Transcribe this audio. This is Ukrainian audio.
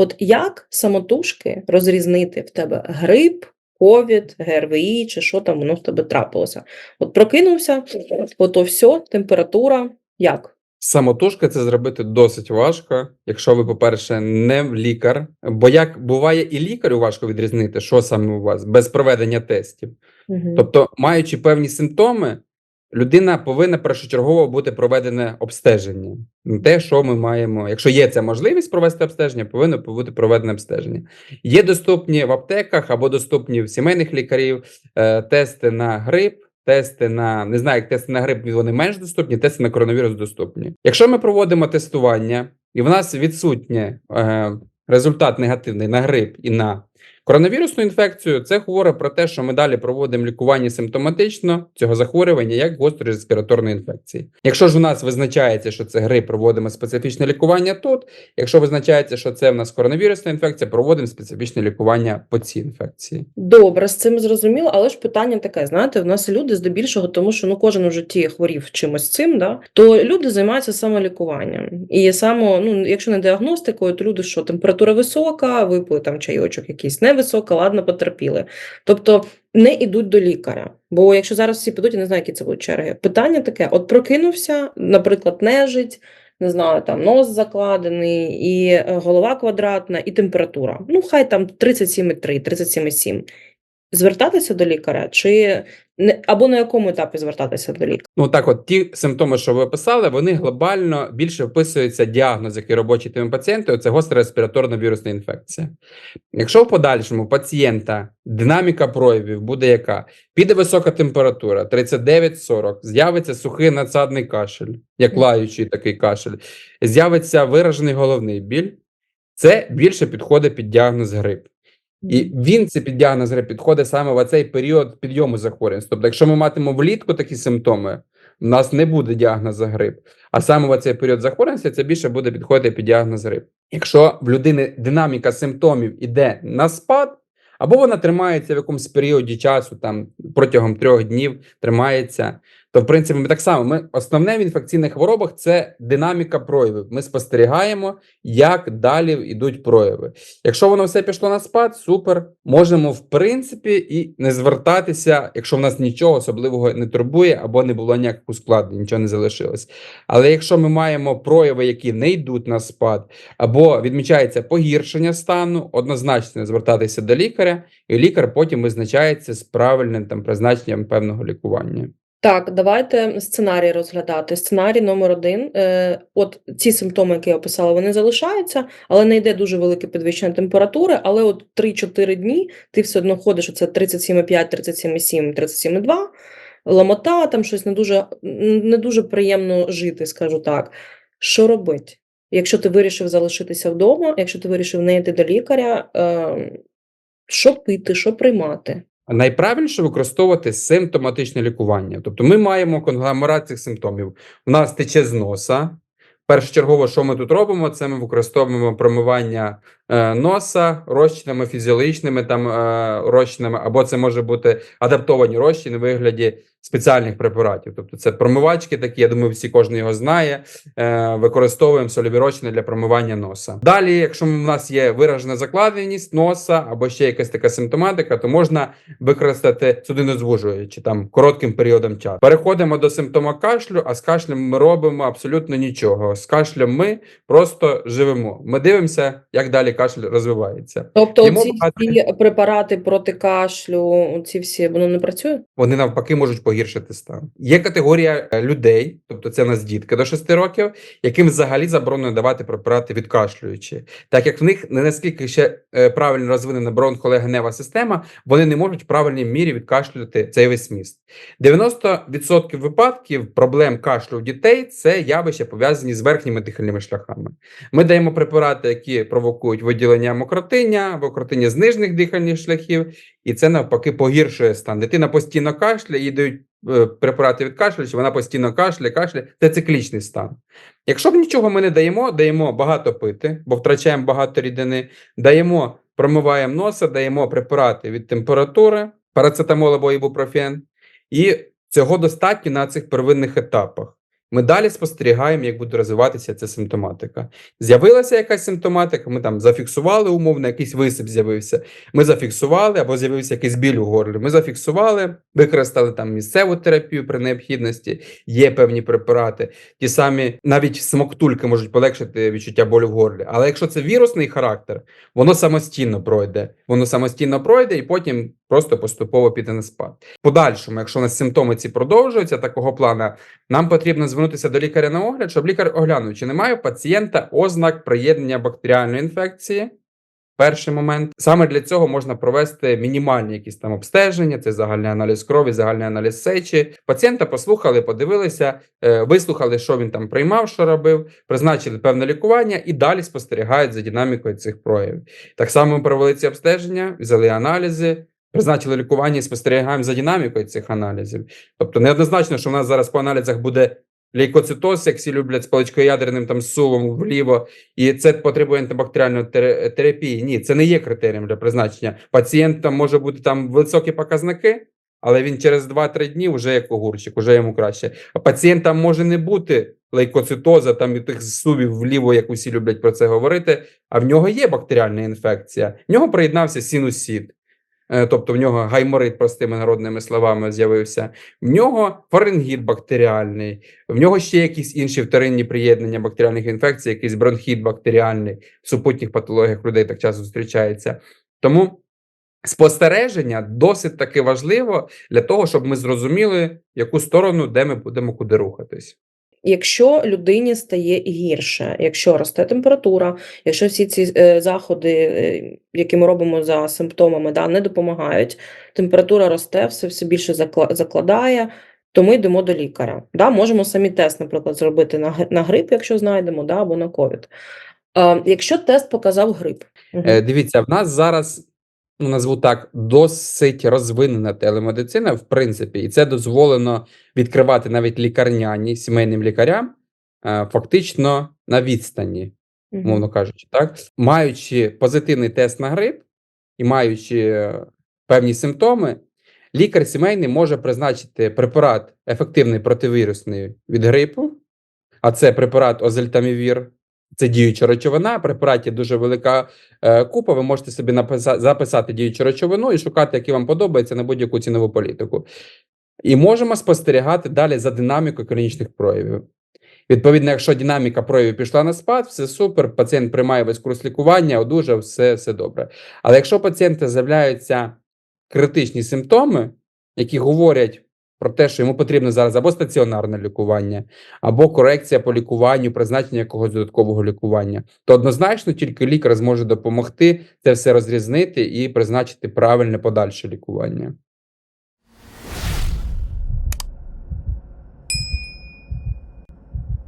От як самотужки розрізнити в тебе грип, ковід, ГРВІ чи що там воно в тебе трапилося? От прокинувся, ото все, температура, як? Самотужки це зробити досить важко, якщо ви, по-перше, не лікар. Бо як буває і лікарю важко відрізнити, що саме у вас без проведення тестів. Угу. Тобто, маючи певні симптоми, людина повинна першочергово бути проведене обстеження. Те, що ми маємо, якщо є ця можливість провести обстеження, повинно бути проведене обстеження. Є доступні в аптеках або доступні в сімейних лікарів е, тести на грип. Тести на не знаю, як тести на грип вони менш доступні, тести на коронавірус доступні. Якщо ми проводимо тестування, і в нас відсутнє е, результат негативний на грип і на коронавірусну інфекцію, це говорить про те, що ми далі проводимо лікування симптоматично цього захворювання як гострої респіраторної інфекції. Якщо ж у нас визначається, що це грип, проводимо специфічне лікування тут. Якщо визначається, що це в нас коронавірусна інфекція, проводимо специфічне лікування по цій інфекції. Добре, з цим зрозуміло, але ж питання таке: знаєте, в нас люди здебільшого, тому що ну кожен в житті хворів чимось цим, да то люди займаються самолікуванням. І само, ну якщо не діагностикою, то люди що температура висока, випили там чайочок якийсь невисока, ладно, потерпіли. Тобто не йдуть до лікаря. Бо якщо зараз всі підуть, я не знаю, які це будуть черги. Питання таке: от прокинувся, наприклад, нежить. Не знаю, там нос закладений, і е, голова квадратна, і температура. Ну, хай там 37,3, 37,7. Звертатися до лікаря, чи або на якому етапі звертатися до лікаря? Ну так, от ті симптоми, що ви описали, вони глобально більше вписуються діагноз, який робочий тим пацієнту, це гостра респіраторна вірусна інфекція. Якщо в подальшому пацієнта динаміка проявів буде яка? Піде висока температура 39-40, з'явиться сухий надсадний кашель, як лаючий такий кашель, з'явиться виражений головний біль, це більше підходить під діагноз грип. І він це під діагноз підходить саме в цей період підйому захворювань. Тобто, якщо ми матимемо влітку такі симптоми, у нас не буде діагнозу грип. А саме в цей період захворюваності це більше буде підходити під діагноз грип. Якщо в людини динаміка симптомів іде на спад, або вона тримається в якомусь періоді часу, там протягом трьох днів тримається, то в принципі ми так само. Ми основне в інфекційних хворобах це динаміка проявів. Ми спостерігаємо, як далі йдуть прояви. Якщо воно все пішло на спад, супер. Можемо в принципі і не звертатися, якщо в нас нічого особливого не турбує, або не було ніяких ускладнень, нічого не залишилось. Але якщо ми маємо прояви, які не йдуть на спад, або відмічається погіршення стану, однозначно звертатися до лікаря, і лікар потім визначається з правильним там призначенням певного лікування. Так, давайте сценарій розглядати. Сценарій номер один. Е, от ці симптоми, які я описала, вони залишаються, але не йде дуже велике підвищення температури. Але от 3-4 дні ти все одно ходиш, оце 37,5, 37,7, 37,2, ламота, там щось не дуже, не дуже приємно жити, скажу так. Що робити? Якщо ти вирішив залишитися вдома, якщо ти вирішив не йти до лікаря, е, що пити, що приймати? Найправильніше використовувати симптоматичне лікування. Тобто ми маємо конгломерат цих симптомів. У нас тече з носа. Першочергово, що ми тут робимо, це ми використовуємо промивання е, носа розчинами фізіологічними там е, розчинами, або це може бути адаптовані розчини в вигляді спеціальних препаратів. Тобто це промивачки такі, я думаю, всі кожен його знає. Е, використовуємо сольові розчини для промивання носа. Далі, якщо в нас є виражена закладеність носа або ще якась така симптоматика, то можна використати судинозвужуючи там коротким періодом часу. Переходимо до симптома кашлю, а з кашлем ми робимо абсолютно нічого. З кашлем ми просто живемо. Ми дивимося, як далі кашель розвивається. Тобто Йому ці багато- всі препарати проти кашлю, ці всі воно не працює? вони навпаки можуть погіршити стан. Є категорія е, людей, тобто це у нас дітки до 6 років, яким взагалі заборонено давати препарати відкашлюючи, так як в них не наскільки ще е, правильно розвинена бронхолегенева система, вони не можуть в правильній мірі відкашлювати цей весь міст. 90% випадків проблем кашлю у дітей це явища пов'язані з верхніми дихальними шляхами. Ми даємо препарати, які провокують виділення мокротиння або кротиння з нижніх дихальних шляхів, і це навпаки погіршує стан. Дитина постійно кашляє, їй дають е, препарати від кашлю, вона постійно кашляє, кашляє. Це циклічний стан. Якщо б нічого ми не даємо, даємо багато пити, бо втрачаємо багато рідини, даємо, промиваємо носа, даємо препарати від температури, парацетамол або ібупрофен, і цього достатньо на цих первинних етапах. Ми далі спостерігаємо, як буде розвиватися ця симптоматика. З'явилася якась симптоматика, ми там зафіксували умовно, якийсь висип з'явився. Ми зафіксували, або з'явився якийсь біль у горлі. Ми зафіксували, використали там місцеву терапію при необхідності, є певні препарати. Ті самі навіть смоктульки можуть полегшити відчуття болю в горлі. Але якщо це вірусний характер, воно самостійно пройде. Воно самостійно пройде і потім просто поступово піде на спад. Подальшому, якщо у нас симптоми ці продовжуються такого плана, нам потрібно звернутися до лікаря на огляд, щоб лікар оглянув, чи немає у пацієнта ознак приєднання бактеріальної інфекції. Перший момент саме для цього можна провести мінімальні якісь там обстеження, це загальний аналіз крові, загальний аналіз сечі. Пацієнта послухали, подивилися, е, вислухали, що він там приймав, що робив, призначили певне лікування і далі спостерігають за динамікою цих проявів. Так само ми провели ці обстеження, взяли аналізи, призначили лікування і спостерігаємо за динамікою цих аналізів. Тобто неоднозначно, що в нас зараз по аналізах буде лейкоцитоз, як всі люблять з паличкоядерним там сувом вліво, і це потребує антибактеріальної терапії. Ні, це не є критерієм для призначення. Пацієнт там може бути там високі показники, але він через 2-3 дні вже як огурчик, вже йому краще. А пацієнта може не бути лейкоцитоза, там і тих сувів вліво, як усі люблять про це говорити. А в нього є бактеріальна інфекція. В нього приєднався синусит. Е, Тобто в нього гайморит, простими народними словами, з'явився. В нього фарингіт бактеріальний, в нього ще якісь інші вторинні приєднання бактеріальних інфекцій, якийсь бронхіт бактеріальний в супутніх патологіях людей так часто зустрічається. Тому спостереження досить таки важливо для того, щоб ми зрозуміли, яку сторону, де ми будемо куди рухатись. Якщо людині стає гірше, якщо росте температура, якщо всі ці е, заходи, е, які ми робимо за симптомами, да, не допомагають, температура росте, все, все більше закла- закладає, то ми йдемо до лікаря. Да, можемо самі тест, наприклад, зробити на, на грип, якщо знайдемо, да, або на ковід. Е, якщо тест показав грип. Е, Дивіться, в нас зараз, ну назву так, досить розвинена телемедицина, в принципі, і це дозволено відкривати навіть лікарняні сімейним лікарям, е, фактично на відстані, мовно кажучи, так, маючи позитивний тест на грип і маючи е, певні симптоми, лікар сімейний може призначити препарат ефективний противірусний від грипу, а це препарат озельтамівір. Це діюча речовина. Препаратів дуже велика е, купа. Ви можете собі написа- записати діючу речовину і шукати, які вам подобаються на будь-яку цінову політику. І можемо спостерігати далі за динамікою клінічних проявів. Відповідно, якщо динаміка проявів пішла на спад, все супер, пацієнт приймає весь курс лікування, одужав, все, все добре. Але якщо у пацієнта з'являються критичні симптоми, які говорять про те, що йому потрібно зараз або стаціонарне лікування, або корекція по лікуванню, призначення якогось додаткового лікування, то однозначно тільки лікар зможе допомогти це все розрізнити і призначити правильне подальше лікування.